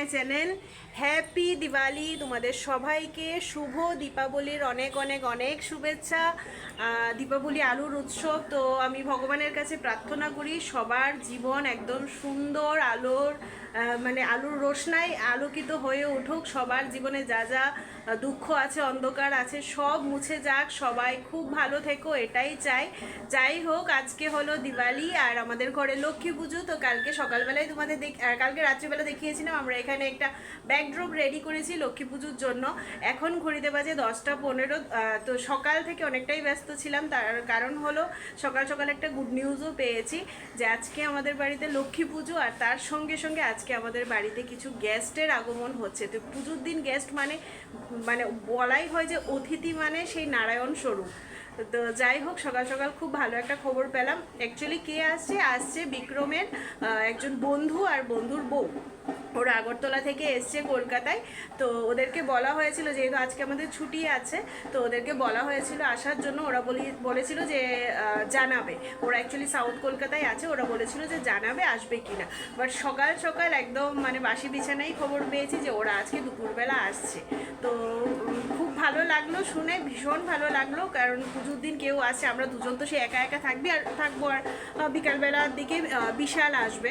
My channel. Happy Diwali তোমাদের সবাইকে। শুভ দীপাবলির অনেক অনেক অনেক শুভেচ্ছা। দীপাবলি আলুর উৎসব। তো আমি ভগবানের কাছে প্রার্থনা করি, সবার জীবন একদম সুন্দর, আলোর মানে আলুর রোশনায় আলোকিত হয়ে উঠুক। সবার জীবনে যা যা দুঃখ আছে, অন্ধকার আছে, সব মুছে যাক সবাই। খুব ভালো থেকো, এটাই চাই। যাই হোক, আজকে হলো দিওয়ালি আর আমাদের ঘরে লক্ষ্মী পুজো। তো কালকে সকালবেলায় তোমাদের দেখ কালকে রাত্রিবেলা দেখিয়েছিলাম, আমরা এখানে একটা ব্যাকড্রপ রেডি করেছি লক্ষ্মী পুজোর জন্য। এখন ঘড়িতে বাজে দশটা পনেরো তো সকাল থেকে অনেকটাই ব্যস্ত ছিলাম। তার কারণ হলো সকাল সকাল একটা গুড নিউজও পেয়েছি যে আজকে আমাদের বাড়িতে লক্ষ্মী পুজো আর তার সঙ্গে সঙ্গে আজকে আমাদের বাড়িতে কিছু গেস্টের আগমন হচ্ছে। তো পুজোর দিন গেস্ট মানে মানে বলাই হয় যে অতিথি মানে সেই নারায়ণ স্বরূপ। তো যাই হোক, সকাল সকাল খুব ভালো একটা খবর পেলাম। অ্যাকচুয়ালি কে আসছে? আসছে বিক্রমের একজন বন্ধু আর বন্ধুর বউ। ওরা আগরতলা থেকে এসছে কলকাতায়। তো ওদেরকে বলা হয়েছিল, যেহেতু আজকে আমাদের ছুটি আছে, তো ওদেরকে বলা হয়েছিল আসার জন্য। ওরা বলি, বলেছিল যে জানাবে। ওরা অ্যাকচুয়ালি সাউথ কলকাতায় আছে, ওরা বলেছিল যে জানাবে, আসবে কিনা। বাট সকাল সকাল একদম মানে বাসি বিছানায় খবর পেয়েছি যে, ওরা আজকে দুপুরবেলা আসছে। তো ভালো লাগল শুনে, ভীষণ ভালো লাগল, কারণ পুজোর দিন কেউ আসছে আমরা দুজন তো সে একা একা থাকবি, আর থাকব আর বিকালবেলার দিকে বিশাল আসবে।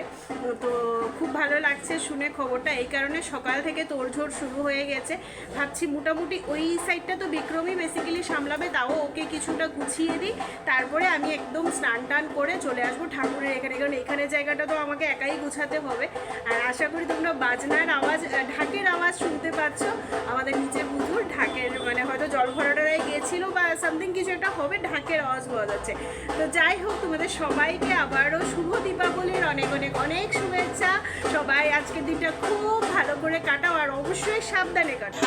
তো খুব ভালো লাগছে শুনে খবরটা, এই কারণে সকাল থেকে তোড়ঝোড় শুরু হয়ে গেছে। ভাবছি মোটামুটি ওই সাইডটা তো বিক্রমই বেসিক্যালি সামলাবে, তাও ওকে কিছুটা গুছিয়ে দিই। তারপরে আমি একদম স্নান টান করে চলে আসব ঠাকুরের এখানে, কারণ এখানে জায়গাটা তো আমাকে একাই গুছাতে হবে। আর আশা করি তোমরা বাজনার আওয়াজ ঢাকের আওয়াজ শুনতে পাচ্ছ, আমাদের নিচে পুজোর ঢাকের মানে হয়তো জল ভরাটারাই গিয়েছিল বা সামথিং কিছু একটা হবে, ঢাকের আওয়াজ পাওয়া যাচ্ছে। তো যাই হোক, তোমাদের সবাইকে আবারও শুভ দীপাবলির অনেক অনেক অনেক শুভেচ্ছা। সবাই আজকের দিনটা খুব ভালো করে কাটাও আর অবশ্যই সাবধানে কাটাও।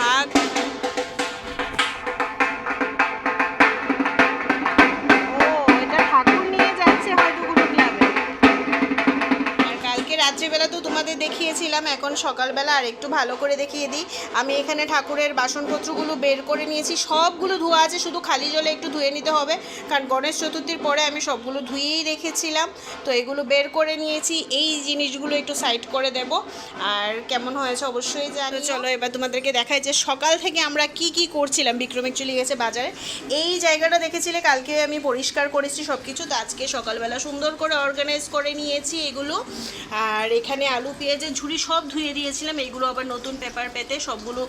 দেখিয়েছিলাম, এখন সকালবেলা আর একটু ভালো করে দেখিয়ে দিই। আমি এখানে ঠাকুরের বাসনপত্রগুলো বের করে নিয়েছি, সবগুলো ধোয়া আছে, শুধু খালি জলে একটু ধুয়ে নিতে হবে। কারণ গণেশ চতুর্থীর পরে আমি সবগুলো ধুয়েই রেখেছিলাম, তো এগুলো বের করে নিয়েছি, এই জিনিসগুলো একটু সাইড করে দেব। আর কেমন হয়েছে অবশ্যই জানি চলো এবার তোমাদেরকে দেখাই যে সকাল থেকে আমরা কি কি করছিলাম। বিক্রম চলে গেছে বাজারে। এই জায়গাটা দেখেছিলে, কালকে আমি পরিষ্কার করেছি সব কিছু তো আজকে সকালবেলা সুন্দর করে অর্গানাইজ করে নিয়েছি এগুলো। আর এখানে আলু পেঁয়াজের ঝুড়ি সব ধুয়ে দিয়েছিলাম, এইগুলো আবার নতুন পেপার পেতে সবগুলো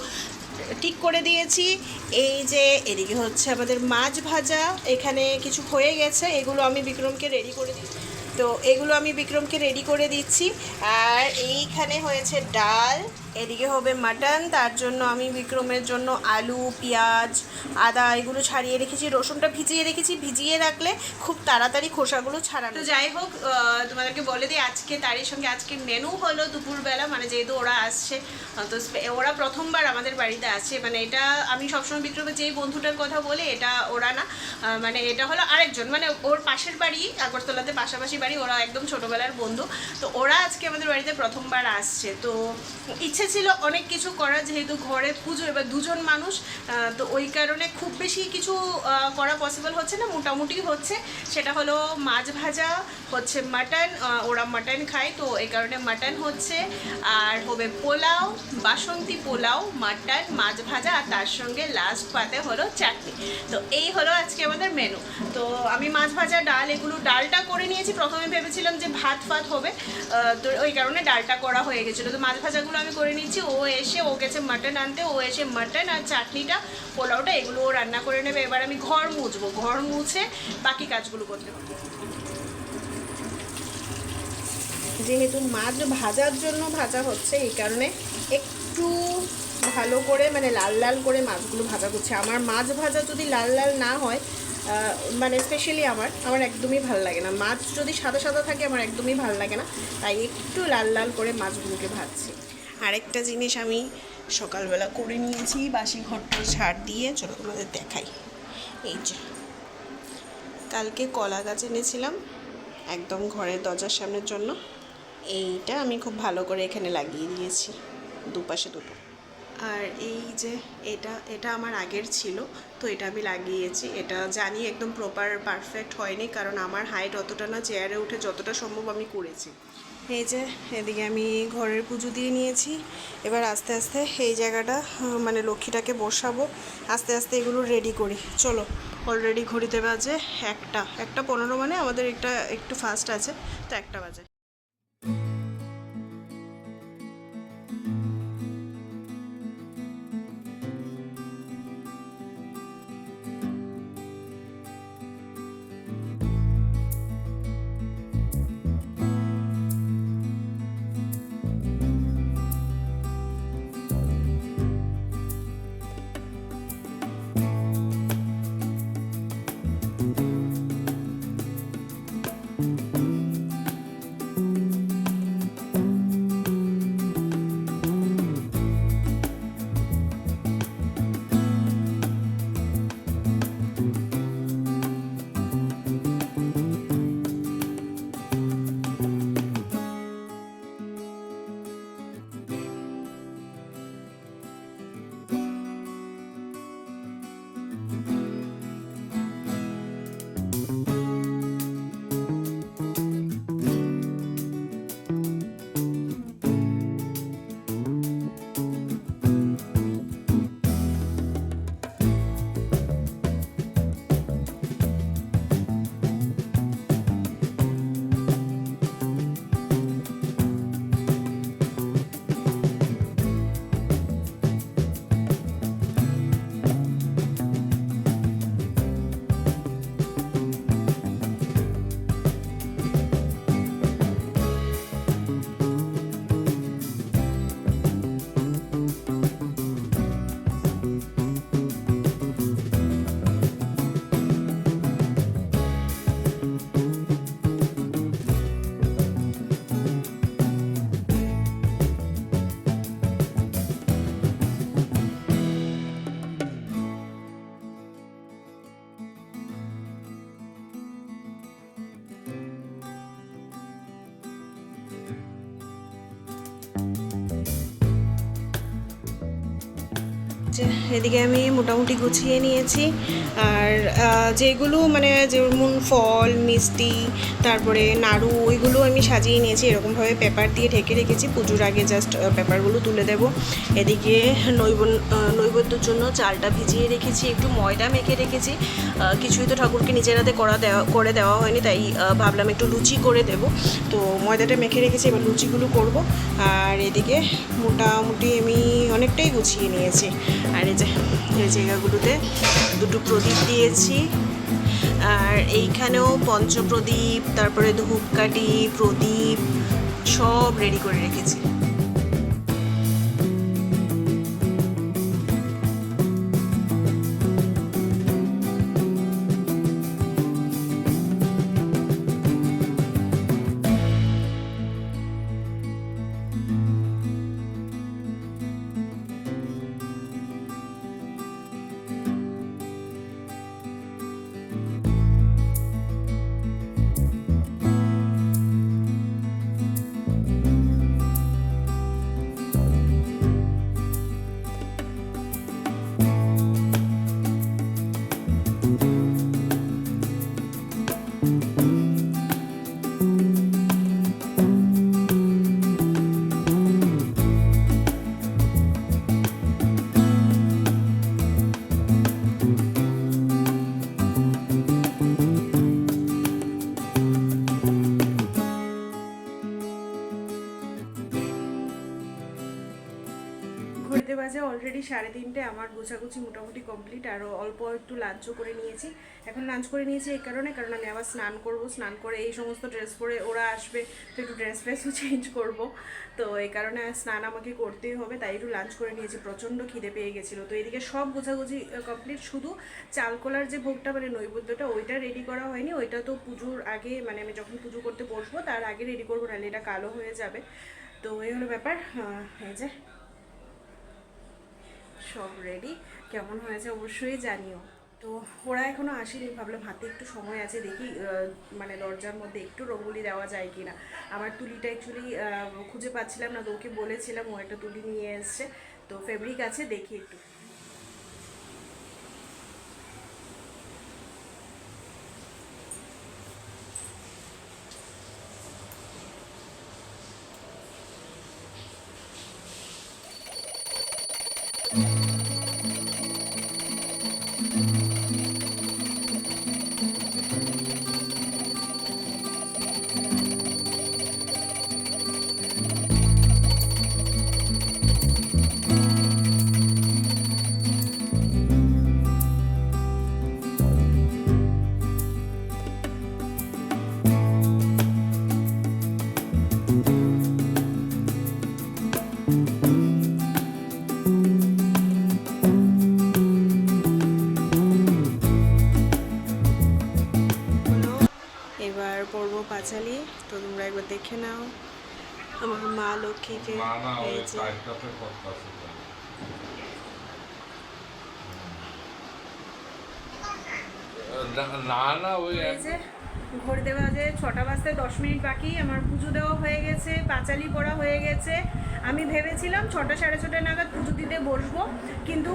ঠিক করে দিয়েছি। এই যে এদিকে হচ্ছে আমাদের মাছ ভাজা, এখানে কিছু হয়ে গেছে, এগুলো আমি বিক্রমকে রেডি করে দিচ্ছি তো এগুলো আমি বিক্রমকে রেডি করে দিচ্ছি। আর এইখানে হয়েছে ডাল এদিকে হবে মাটন, তার জন্য আমি বিক্রমের জন্য আলু, পেঁয়াজ, আদা এগুলো ছাড়িয়ে রেখেছি, রসুনটা ভিজিয়ে রেখেছি, ভিজিয়ে রাখলে খুব তাড়াতাড়ি খোসাগুলো ছাড়ানো যাই হোক তোমাদেরকে বলে দিই, আজকে তারই সঙ্গে আজকে মেনু হলো দুপুরবেলা মানে যেহেতু ওরা আসছে তো ওরা প্রথমবার আমাদের বাড়িতে আসছে মানে এটা আমি সবসময় বিক্রমের যেই বন্ধুটার কথা বলে, এটা ওরা না মানে এটা হলো আরেকজন মানে ওর পাশের বাড়ি, আগরতলাতে পাশাপাশি বাড়ি, ওরা একদম ছোটোবেলার বন্ধু, তো ওরা আজকে আমাদের বাড়িতে প্রথমবার আসছে, তো ইচ্ছে ছিল অনেক কিছু করা যেহেতু ঘরে পুজো এবার দুজন মানুষ তো ওই কারণে খুব বেশি কিছু করা পসিবল হচ্ছে না, মোটামুটি হচ্ছে। সেটা হলো মাছ ভাজা, হচ্ছে মাটন ওরা মাটন খায়, তো এই কারণে মাটন হচ্ছে। আর হবে পোলাও, বাসন্তী পোলাও মাটন মাছ ভাজা, আর তার সঙ্গে লাস্ট পাতে হলো চাটনি। তো এই হলো আজকে আমাদের মেনু তো আমি মাছ ভাজা, ডাল, এগুলো ডালটা করে নিয়েছি। প্রথমে ভেবেছিলাম যে ভাত ফাত হবে তো ওই কারণে ডালটা করা হয়ে গেছিল। তো মাছ ভাজাগুলো আমি করে নিচ্ছি ও এসে ও গেছে মাটন আনতে, ও এসে মাটন আর চাটনিটা, পোলাওটা এগুলো ও রান্না করে নেবে। এবার আমি ঘর মুছবো। ঘর মুছে বাকি কাজগুলো করতে হবে। যেহেতু মাছ ভাজার জন্য ভাজা হচ্ছে, এই কারণে একটু ভালো করে মানে লাল লাল করে মাছগুলো ভাজা করছে। আমার মাছ ভাজা যদি লাল লাল না হয় মানে স্পেশালি আমার আমার একদমই ভালো লাগে না। মাছ যদি সাদা সাদা থাকে, আমার একদমই ভালো লাগে না। তাই একটু লাল লাল করে মাছগুলোকে ভাজছি। আরেকটা জিনিস আমি সকালবেলা করে নিয়েছি, বাসি ঘরটা ছাড় দিয়ে, চলো তোমাদের দেখাই। এই যে, কালকে কলা গাছ এনেছিলাম, একদম ঘরের দরজার সামনের জন্য। এইটা আমি খুব ভালো করে এখানে লাগিয়ে দিয়েছি, দুপাশে দুটো। আর এই যে এটা এটা আমার আগের ছিল, তো এটা আমি লাগিয়েছি। এটা জানি একদম প্রপার পারফেক্ট হয়নি, কারণ আমার হাইট অতটা না চেয়ারে উঠে যতটা সম্ভব আমি করেছি। এই যে, এদিকে আমি ঘরের পুজো দিয়ে নিয়েছি। এবার আস্তে আস্তে এই জায়গাটা মানে লক্ষ্মীটাকে বসাবো। আস্তে আস্তে এগুলো রেডি করি। চলো অলরেডি ঘড়িতে বাজে একটা একটা পনেরো মানে আমাদের একটা, একটু ফাস্ট আছে, তো একটা বাজে। এদিকে আমি মোটামুটি গুছিয়ে নিয়েছি। আর যেগুলো মানে যেমন ফল মিষ্টি তারপরে নাড়ু ওইগুলো আমি সাজিয়ে নিয়েছি। এরকমভাবে পেপার দিয়ে ঢেকে রেখেছি। পুজোর আগে জাস্ট পেপারগুলো তুলে দেব। এদিকে আহ, নৈবেদ্যর জন্য চালটা ভিজিয়ে রেখেছি। একটু ময়দা মেখে রেখেছি। কিছুই তো ঠাকুরকে নিজের হাতে করা দেওয়া করে দেওয়া হয়নি তাই ভাবলাম একটু লুচি করে দেব। তো ময়দাটা মেখে রেখেছি এবার লুচিগুলো করব। আর এদিকে মোটামুটি আমি অনেকটাই গুছিয়ে নিয়েছি। আর এই যে, এই জায়গাগুলোতে দুটো প্রদীপ দিয়েছি। আর এইখানেও পঞ্চপ্রদীপ, তারপরে ধূপকাঠি, প্রদীপ, সব রেডি করে রেখেছি। সাড়ে তিনটে আমার গোছাগুছি মোটামুটি কমপ্লিট আর অল্প একটু লাঞ্চও করে নিয়েছি। এখন লাঞ্চ করে নিয়েছি এই কারণে, কারণ আমি আবার স্নান করব, স্নান করে এই সমস্ত ড্রেস পরে ওরা আসবে, তো একটু ড্রেস ফ্রেসও চেঞ্জ করব। তো এই কারণে স্নান আমাকে করতেই হবে, তাই একটু লাঞ্চ করে নিয়েছি, প্রচণ্ড খিদে পেয়ে গেছিল। তো এদিকে সব গোছাগুছি কমপ্লিট শুধু চালকোলার যে ভোগটা মানে নৈবেদ্যটা, ওইটা রেডি করা হয়নি, ওইটা তো পুজোর আগে মানে আমি যখন পুজো করতে বসবো, তার আগে রেডি করব, নাহলে এটা কালো হয়ে যাবে। তো এই হলো ব্যাপার এই যে সব রেডি কেমন হয়েছে অবশ্যই জানিও। তো ওরা এখনও আসেনি, ভাবলাম হাতে একটু সময় আছে, দেখি মানে দরজার মধ্যে একটু রঙ্গোলি দেওয়া যায় কি না আমার তুলিটা অ্যাকচুয়ালি খুঁজে পাচ্ছিলাম না, তো ওকে বলেছিলাম ও একটা তুলি নিয়ে এসছে। তো ফেব্রিক আছে, দেখি একটু। মা লক্ষ্মীকে না যে না ওই ঘড়িতে বাজে ছটা বাজতে দশ মিনিট বাকি আমার পুজো দেওয়া হয়ে গেছে পাঁচালি পড়া হয়ে গেছে। আমি ভেবেছিলাম ছটা সাড়ে ছটা নাগাদ পুজো দিতে বসবো। কিন্তু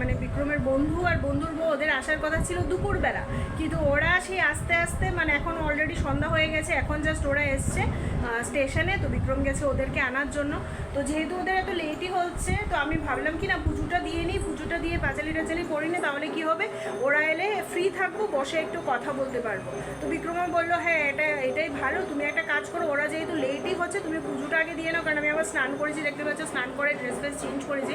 মানে বিক্রমের বন্ধু আর বন্ধুর বউ ওদের আসার কথা ছিল দুপুরবেলা। কিন্তু ওরা সেই আস্তে আস্তে মানে এখন অলরেডি সন্ধ্যা হয়ে গেছে, এখন জাস্ট ওরা এসছে স্টেশনে। তো বিক্রম গেছে ওদেরকে আনার জন্য। তো যেহেতু ওদের এত লেটই হচ্ছে, তো আমি ভাবলাম কি না, পুজোটা দিয়ে নিই, পুজোটা দিয়ে পাঁচালি টাচালি পড়ি না তাহলে কি হবে? ওরা এলে ফ্রি থাকব, বসে একটু কথা বলতে পারব। তো বিক্রমও বলল হ্যাঁ এটা, এটাই ভালো, তুমি একটা কাজ করো, ওরা যেহেতু লেটই হচ্ছে, তুমি পুজোটা আগে দিয়ে নাও, কারণ আমি আবার স্নান করেছি, দেখতে পাচ্ছ, স্নান করে ড্রেস ফ্রেস চেঞ্জ করেছি।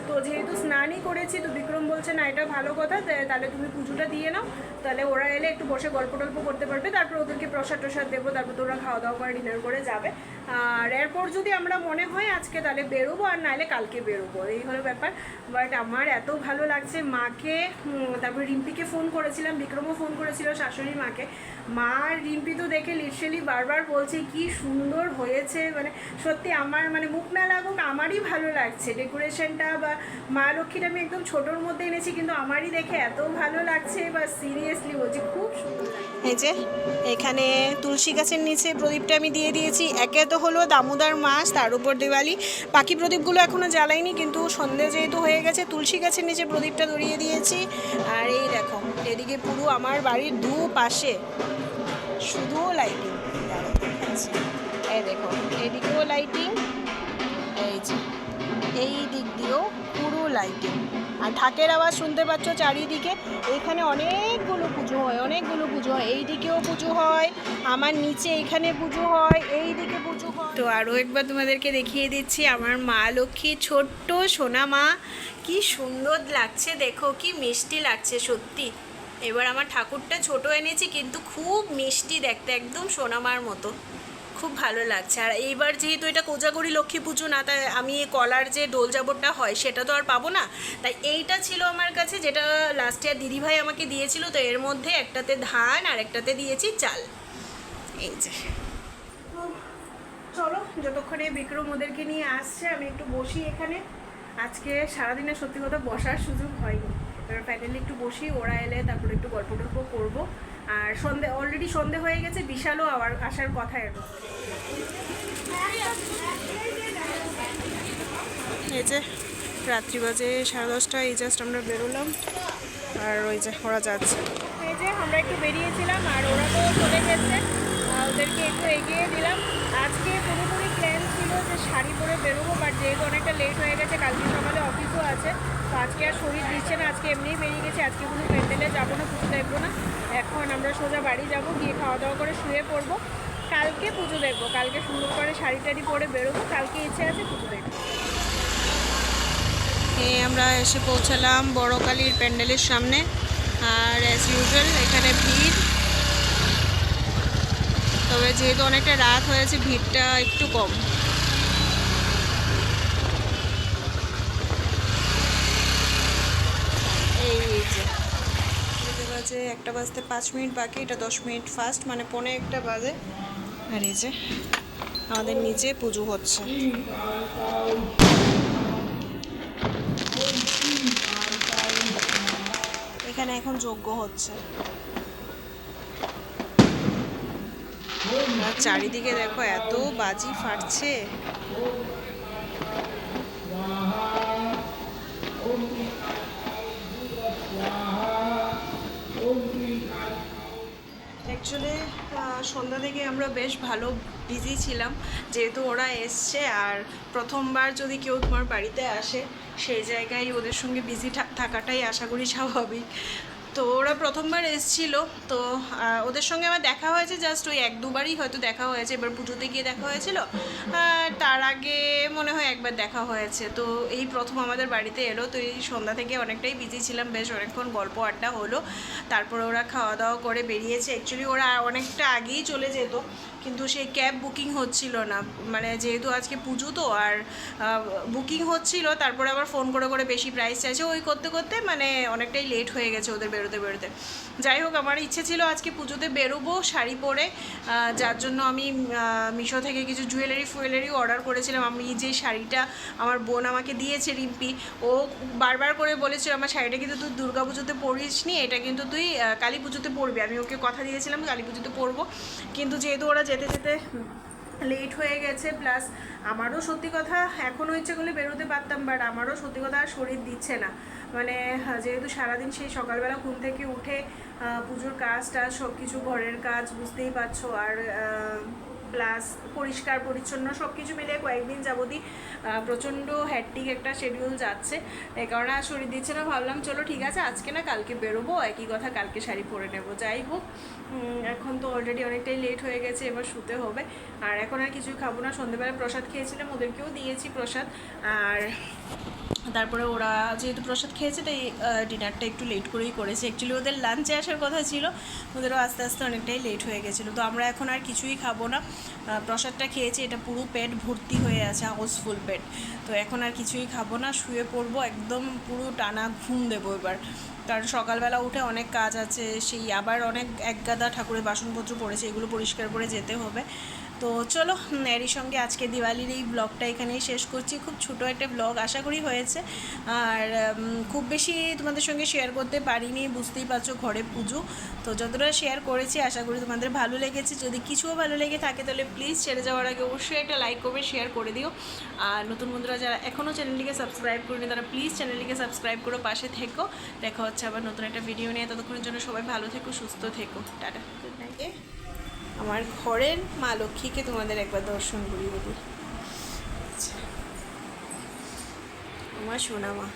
তো যেহেতু স্নানই করেছি, তো বিক্রম বলছে, না, এটা ভালো কথা তাহলে তুমি পুজোটা দিয়ে নাও, তাহলে ওরা এলে একটু বসে গল্প টল্প করতে পারবে, তারপর ওদেরকে প্রসাদ টসাদ দেবো, তারপর তো ওরা খাওয়া দাওয়া করে ডিনার করে যাবে। আর এরপর যদি আমরা মনে হয় আজকে তাহলে বেরোবো, আর নাহলে কালকে বেরোবো, এই হলো ব্যাপার। বাট আমার এত ভালো লাগছে, মাকে তারপর রিম্পিকে ফোন করেছিলাম, বিক্রমও ফোন করেছিল, শাশুড়ি মাকে। মা রিম্পি তো দেখে লিটারালি বারবার বলছে, কি সুন্দর হয়েছে। মানে সত্যি আমার মানে মুখ না লাগুক, আমারই ভালো লাগছে। ডেকোরেশনটা বা মা লক্ষ্মীটা আমি একদম ছোটোর মধ্যে এনেছি, কিন্তু আমারই দেখে এত ভালো লাগছে বা সিরিয়াসলি বলছি, খুব সুন্দর এই যে, এখানে তুলসী গাছের নিচে প্রদীপটা আমি দিয়ে দিয়েছি, একে তো হলো দামোদর মাস, তার উপর দিওয়ালি। বাকি প্রদীপগুলো এখনও জ্বালাইনি, কিন্তু সন্ধে যেহেতু হয়ে গেছে, তুলসী গাছের নিচে প্রদীপটা ধরিয়ে দিয়েছি। আর এই দেখো, এদিকে পুরো আমার বাড়ির দু পাশে শুধু লাইটিং এই দেখো, এদিকেও লাইটিং এই যে, এই দিক দিয়েও লাইটিং আর ঢাকের আওয়াজ শুনতে পাচ্ছ চারিদিকে? এখানে অনেকগুলো পুজো হয়, অনেকগুলো পুজো হয়। এই দিকেও পুজো হয়, আমার নিচে এখানে পুজো হয় এই দিকে পুজো হয়। তো আরও একবার তোমাদেরকে দেখিয়ে দিচ্ছি, আমার মা লক্ষ্মী, ছোট্ট সোনা মা। কি সুন্দর লাগছে, দেখো, কি মিষ্টি লাগছে, সত্যি। এবার আমার ঠাকুরটা ছোট এনেছি, কিন্তু খুব মিষ্টি দেখতে, একদম সোনামার মতো। খুব ভালো লাগছে। আর এইবার যেহেতু এটা কোজাগরি লক্ষ্মী পুজো না, তাই আমি এই কলার যে ডোল জাবরটা হয় সেটা তো আর পাবো না। তাই এইটা ছিল আমার কাছে যেটা লাস্ট ইয়ার দিদিভাই আমাকে দিয়েছিল, তো এর মধ্যে একটাতে ধান আর একটাতে দিয়েছি চাল। এই যে। চলো, যতক্ষণে বিক্রম ওদেরকে নিয়ে আসছে, আমি একটু বসি এখানে। আজকে সারাদিনে সত্যি কথা বসার সুযোগ হয়নি। এবার ফাইনালি একটু বসি, ওরা এলে তারপরে একটু গল্প টল্প করব। আর সন্ধে অলরেডি সন্ধে হয়ে গেছে, বিশালও আবার আসার কথা মধ্যে। এই যে, রাত্রি বাজে সাড়ে দশটা, এই জাস্ট আমরা বেরোলাম, আর ওই যে, ওরা যাচ্ছে এই যে, আমরা একটু বেরিয়েছিলাম, আর ওরা তো চলে গেছে ওদেরকে একটু এগিয়ে দিলাম আজকে পুরোপুরি প্ল্যান যে শাড়ি পরে বেরোবো বাট যেহেতু অনেকটা লেট হয়ে গেছে, কালকে সকালে অফিসও আছে, তো আজকে আর শরীর দিচ্ছে না, আজকে এমনিই বেরিয়ে গেছে, আজকে কোনো প্যান্ডেলে যাব না, পুজো দেখব না। এখন আমরা সোজা বাড়ি যাব, গিয়ে খাওয়া দাওয়া করে শুয়ে পড়ব। কালকে পুজো দেখব, কালকে সুন্দর করে শাড়ি টাড়ি পরে বেরোবো, কালকে ইচ্ছে আছে পুজো দেখব। আমরা এসে পৌঁছালাম বড়কালীর প্যান্ডেলের সামনে, আর অ্যাজ ইউজুয়াল এখানে ভিড়। তবে যেহেতু অনেকটা রাত হয়েছে, ভিড়টা একটু কম এই যে যেতে বাজে, একটা বাজতে পাঁচ মিনিট বাকি, এটা দশ মিনিট ফাস্ট মানে পৌনে একটা বাজে। আর এই যে, আমাদের নিচে পুজো হচ্ছে। এখানে এখন যজ্ঞ হচ্ছে। আর চারিদিকে দেখো, এত বাজি ফাটছে। অ্যাকচুয়ালি সন্ধ্যা থেকে আমরা বেশ ভালো বিজি ছিলাম। যেহেতু ওরা এসছে আর প্রথমবার যদি কেউ তোমার বাড়িতে আসে, সেই জায়গায় ওদের সঙ্গে বিজি থাকাটাই আশা করি স্বাভাবিক। তো ওরা প্রথমবার এসছিল, তো ওদের সঙ্গে আমার দেখা হয়েছে জাস্ট ওই এক দুবারই হয়তো দেখা হয়েছে, এবার পুজোতে গিয়ে দেখা হয়েছিল তার আগে মনে হয় একবার দেখা হয়েছে। তো এই প্রথম আমাদের বাড়িতে এলো, তো এই সন্ধ্যা থেকে অনেকটাই বিজি ছিলাম, বেশ অনেকক্ষণ গল্প আড্ডা হলো, তারপরে ওরা খাওয়া দাওয়া করে বেরিয়েছে। অ্যাকচুয়ালি ওরা অনেকটা আগেই চলে যেত কিন্তু সেই ক্যাব বুকিং হচ্ছিল না। মানে যেহেতু আজকে পুজো তো, আর বুকিং হচ্ছিল, তারপরে আবার ফোন করে করে বেশি প্রাইস চাইছে। ওই করতে করতে মানে অনেকটাই লেট হয়ে গেছে ওদের বেরোতে বেরোতে। যাই হোক, আমার ইচ্ছে ছিল আজকে পুজোতে বেরোবো, শাড়ি পরে। যার জন্য আমি মিশো থেকে কিছু জুয়েলারি ফুয়েলারি অর্ডার করেছিলাম। আমি যে শাড়িটা আমার বোন আমাকে দিয়েছে, রিম্পি, ও বারবার করে বলেছিল, আমার শাড়িটা কিন্তু তুই দুর্গা পুজোতে পরিস নি এটা কিন্তু তুই কালী পুজোতে পরবি। আমি ওকে কথা দিয়েছিলাম, কালী পুজোতে পরবো। কিন্তু যেহেতু ওরা যেতে যেতে লেট হয়ে গেছে প্লাস আমারও সত্যি কথা এখনও ইচ্ছে করলে বেরোতে পারতাম বাট আমারও সত্যি কথা আর শরীর দিচ্ছে না। মানে যেহেতু সারাদিন সেই সকালবেলা ঘুম থেকে উঠে পুজোর কাজ টাজ সব কিছু ঘরের কাজ বুঝতেই পারছ, আর প্লাস পরিষ্কার, পরিচ্ছন্ন সব কিছু মিলে কয়েকদিন যাবতই প্রচণ্ড হ্যাট্টিক একটা শিডিউল যাচ্ছে। এই কারণে আর শরীর দিচ্ছে না, ভাবলাম চলো ঠিক আছে, আজকে না কালকে বেরোবো, একই কথা কালকে শাড়ি পরে নেব। যাই হোক এখন তো অলরেডি অনেকটাই লেট হয়ে গেছে, এবার শুতে হবে। আর এখন আর কিছুই খাব না। সন্ধ্যেবেলা প্রসাদ খেয়েছিলাম, ওদেরকেও দিয়েছি প্রসাদ। আর তারপরে ওরা যেহেতু প্রসাদ খেয়েছে, তাই ডিনারটা একটু লেট করেই করেছে। অ্যাকচুয়ালি ওদের লাঞ্চে আসার কথা ছিল, ওদেরও আস্তে আস্তে অনেকটাই লেট হয়ে গেছিল। তো আমরা এখন আর কিছুই খাব না। প্রসাদটা খেয়েছি, এটা পুরো পেট ভর্তি হয়ে আছে হাউসফুল পেট। তো এখন আর কিছুই খাব না, শুয়ে পড়ব, একদম পুরো টানা ঘুম দেবো এবার। কারণ সকালবেলা উঠে অনেক কাজ আছে, সেই আবার অনেক একগাদা ঠাকুরের বাসনপত্র পড়েছে, এগুলো পরিষ্কার করে যেতে হবে। তো চলো এরই সঙ্গে আজকে দিওয়ালির এই ব্লগটা এখানেই শেষ করছি। খুব ছোটো একটা ব্লগ আশা করি হয়েছে। আর খুব বেশি তোমাদের সঙ্গে শেয়ার করতে পারিনি বুঝতেই পারছ ঘরে পুজো। তো যতটা শেয়ার করেছি আশা করি তোমাদের ভালো লেগেছে। যদি কিছুও ভালো লেগে থাকে তাহলে প্লিজ ছেড়ে যাওয়ার আগে অবশ্যই একটা লাইক করবে শেয়ার করে দিও। আর নতুন বন্ধুরা যারা এখনও চ্যানেলটিকে সাবস্ক্রাইব করিনি তারা প্লিজ চ্যানেলটিকে সাবস্ক্রাইব করো পাশে থেকো। দেখা হচ্ছে আবার নতুন একটা ভিডিও নিয়ে। ততক্ষণের জন্য সবাই ভালো থেকো সুস্থ থেকো। টাটা। গুড নাইট আমার ঘরের মা লক্ষ্মীকে তোমাদের একবার দর্শন করিয়ে দিই আচ্ছা। আমার সোনা মা